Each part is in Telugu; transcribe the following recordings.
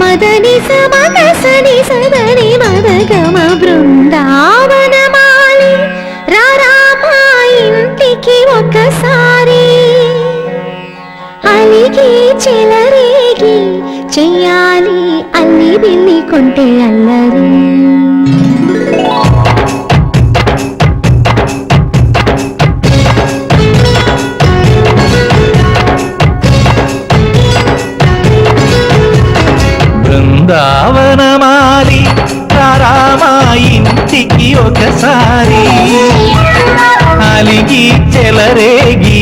మదని సమగ సని సదని మదగమ బృందావనమాలి రారామా ఇంటికి ఒకసారి అలిగి చెలరేగి చెయ్యాలి అల్లి బిల్లి కొంటే అల్లరి బృందావనమాలి రారామా ఇంటికి ఒకసారి. అలిగి చెలరేగి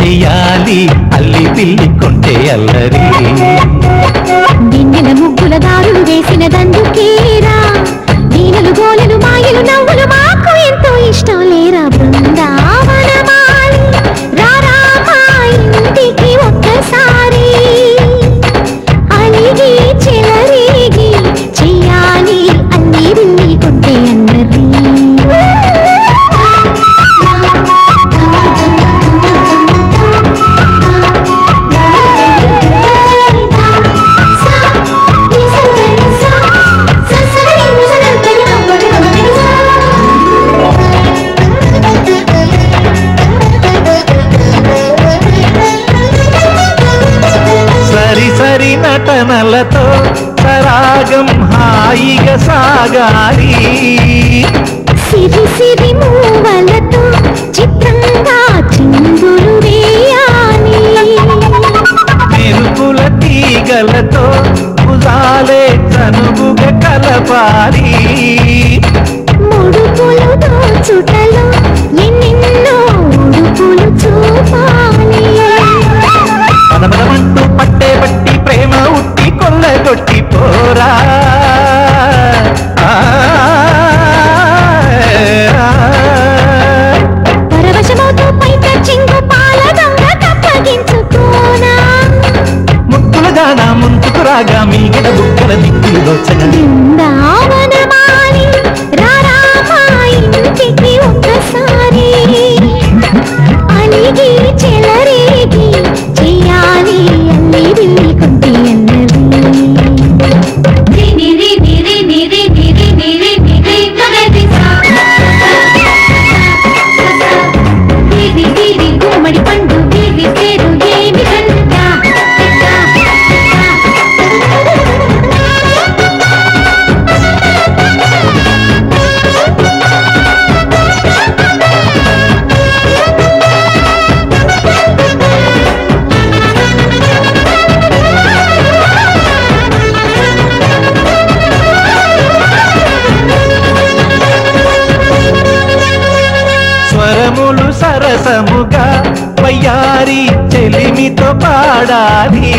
చెయ్యాలి అల్లి పిల్లి కొంటే అల్లరి. గిన్నెల ముగ్గుల దారులు వేసిన దందుకేరా సరి సరి నటనలతో సరాగం హాయిగా సాగాలి. సిరి సిరి మూవలతో చిత్రంగా చిందులు వేయాలి. మెరుపుల తీగలతో భుజాలే చనువుగా కలపాలి. ముడుపులు దోచుటలో ఎన్నెన్నో Thank you. సరసముగా వయ్యారి చెలిమితో పాడాలి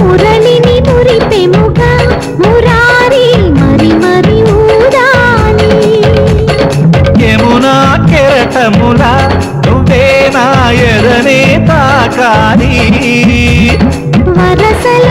మురళిని మురిపెముగా మురారి మరి మరి ఊదాలి యమునా కెరటముల నువ్వే నా ఎదనే తాకాలి వరసలు